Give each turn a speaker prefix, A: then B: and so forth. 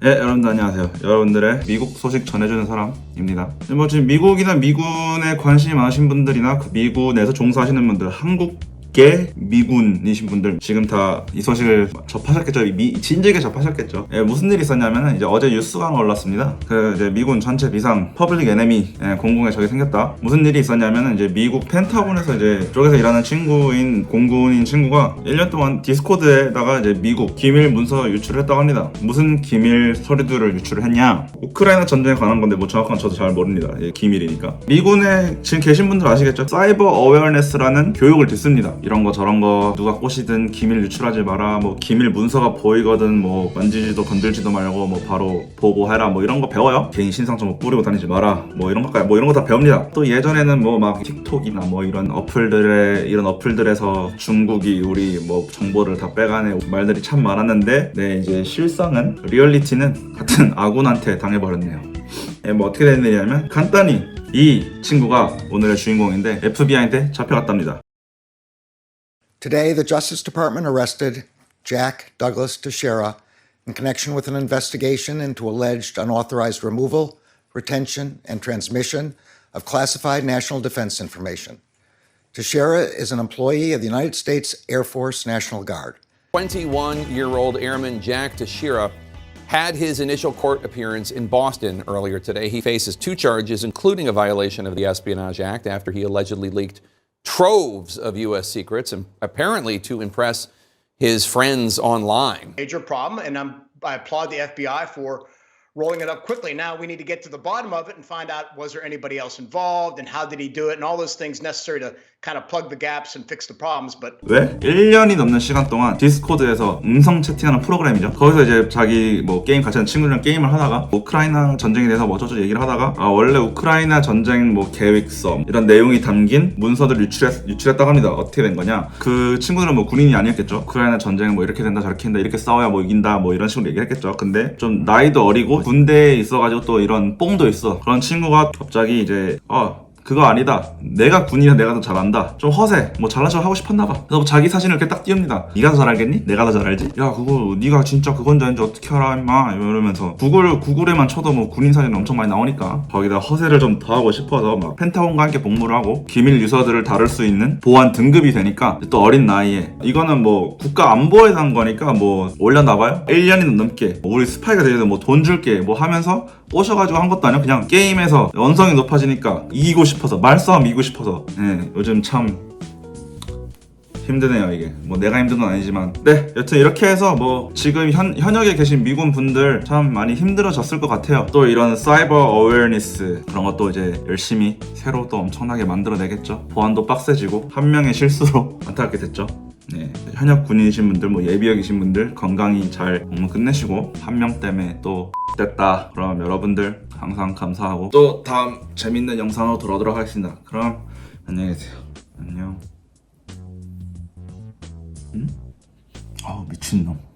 A: 네, 여러분들 안녕하세요. 여러분들의 미국 소식 전해주는 사람입니다. 뭐 지금 미국이나 미군에 관심이 많으신 분들이나 그 미군에서 종사하시는 분들, 한국 계 미군이신 분들 지금 다 이 소식을 접하셨겠죠. 미, 진즉에 접하셨겠죠. 예, 무슨 일이 있었냐면은 이제 어제 뉴스가 올랐습니다. 그 이제 미군 전체 비상 퍼블릭 에네미 예, 공공의 적이 생겼다. 무슨 일이 있었냐면은 이제 미국 펜타곤에서 이제 쪽에서 일하는 친구인 공군인 친구가 1년 동안 디스코드에다가 이제 미국 기밀 문서 유출을 했다고 합니다. 무슨 기밀 서류들을 유출을 했냐? 우크라이나 전쟁에 관한 건데 뭐 정확한 저도 잘 모릅니다. 예, 기밀이니까. 미군에 지금 계신 분들 아시겠죠? 사이버 어웨어네스라는 교육을 듣습니다. 이런 거 저런 거 누가 꼬시든 기밀 유출하지 마라. 뭐 기밀 문서가 보이거든 뭐 만지지도 건들지도 말고 뭐 바로 보고해라. 뭐 이런 거 배워요. 개인 신상정 뭐 뿌리고 다니지 마라. 뭐 이런 거까지 뭐 이런 거 다 배웁니다. 또 예전에는 뭐 막 틱톡이나 뭐 이런 어플들의 이런 어플들에서 중국이 우리 뭐 정보를 다 빼가네 말들이 참 많았는데 네 이제 실상은 리얼리티는 같은 아군한테 당해버렸네요. 예, 뭐 어떻게 된 일이냐면 간단히 이 친구가 오늘의 주인공인데 FBI한테 잡혀갔답니다.
B: Today, the Justice Department arrested Jack Douglas Teixeira in connection with an investigation into alleged unauthorized removal, retention, and transmission of classified national defense information. Teixeira is an employee of the United States Air Force National Guard.
C: 21 year old Airman Jack Tashira had his initial court appearance in Boston earlier today. He faces two charges, including a violation of the Espionage Act after he allegedly leaked troves of U.S. secrets, and apparently to impress his friends online.
D: major problem, and I'm, I applaud the FBI for rolling it up quickly. Now we need to get to the bottom of it and find out was there anybody else involved and how did he do it and all those things necessary to kind of plug the gaps and fix the problems. But
A: 왜? 1년이 넘는 시간 동안 디스코드에서 음성 채팅하는 프로그램이죠. 거기서 이제 자기 뭐 게임 같이 하는 친구들이랑 게임을 하다가 우크라이나 전쟁에 대해서 뭐 어쩌고 얘기를 하다가 아 원래 우크라이나 전쟁 뭐 계획서 이런 내용이 담긴 문서들 유출했, 유출했다고 합니다. 어떻게 된 거냐? 그 친구들은 뭐 군인이 아니었겠죠. 우크라이나 전쟁은 뭐 이렇게 된다 저렇게 된다 이렇게 싸워야 뭐 이긴다 뭐 이런 식으로 얘기했겠죠. 근데 좀 나이도 어리고 군대에 있어가지고 또 이런 뽕도 있어. 그런 친구가 갑자기 이제 어 그거 아니다. 내가 군이라 내가 더 잘한다. 좀 허세. 뭐 잘난 척 하고 싶었나 봐. 그래서 자기 사진을 이렇게 딱 띄웁니다. 네가 더 잘 알겠니? 내가 더 잘 알지? 야 그거 네가 진짜 그건지 아닌지 어떻게 알아 임마 이러면서 구글 구글에만 쳐도 뭐 군인 사진 엄청 많이 나오니까 거기다 허세를 좀 더하고 싶어서 막 펜타곤과 함께 복무를 하고 기밀 유서들을 다룰 수 있는 보안 등급이 되니까 또 어린 나이에 이거는 뭐 국가 안보에 대한 거니까 뭐 올렸나 봐요. 1년이 넘게 우리 스파이가 되려서 뭐돈 줄게 뭐 하면서 꼬셔가지고 한 것도 아니고 그냥 게임에서 연성이 높아지니까 이기고 싶어서 말싸움 이기고 싶어서. 예, 요즘 참 힘드네요 이게. 뭐 내가 힘든 건 아니지만. 네 여튼 이렇게 해서 뭐 지금 현, 현역에 계신 미군 분들 참 많이 힘들어졌을 것 같아요. 또 이런 사이버 어웨어니스 그런 것도 이제 열심히 새로 또 엄청나게 만들어내겠죠. 보안도 빡세지고 한 명의 실수로 안타깝게 됐죠. 네, 현역 군인이신 분들, 뭐 예비역이신 분들 건강히 잘 복무 끝내시고 한 명 때문에 또 됐다. 그럼 여러분들 항상 감사하고 또 다음 재밌는 영상으로 돌아오도록 하겠습니다. 그럼 안녕히 계세요. 안녕. 응? 아 미친놈.